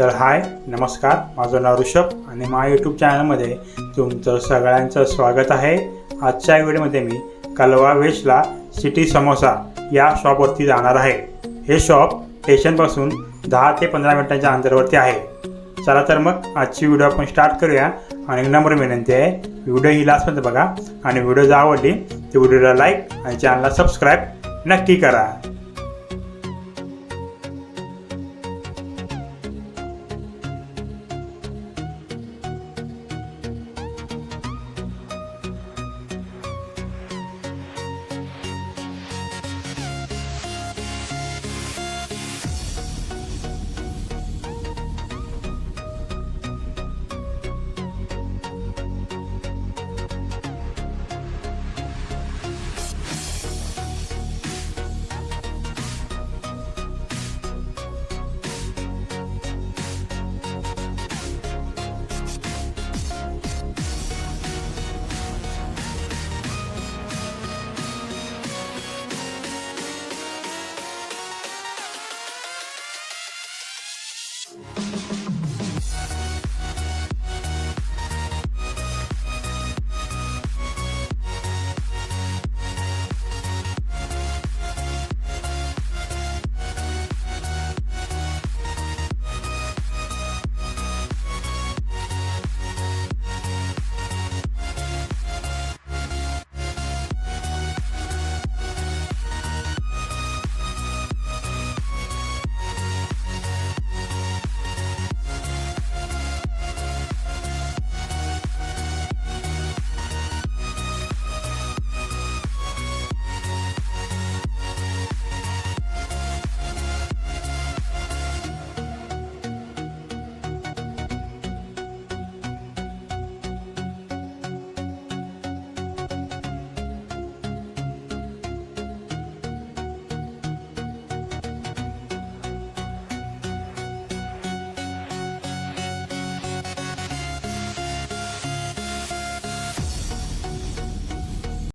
तर हाय नमस्कार. माझं नाव ऋषभ आणि माझ्या यूट्यूब चॅनलमध्ये तुमचं सगळ्यांचं स्वागत आहे. आजच्या व्हिडिओमध्ये मी कलवा वेशला सिटी समोसा या शॉपवरती जाणार आहे. हे शॉप स्टेशनपासून दहा ते पंधरा मिनिटांच्या अंतरावरती आहे. चला तर मग आजची व्हिडिओ आपण स्टार्ट करूया. आणि नंबर विनंती आहे व्हिडिओ ही लास्टपर्यंत बघा. आणि व्हिडिओ जर आवडली तर व्हिडिओला लाईक आणि चॅनलला सबस्क्राईब नक्की करा.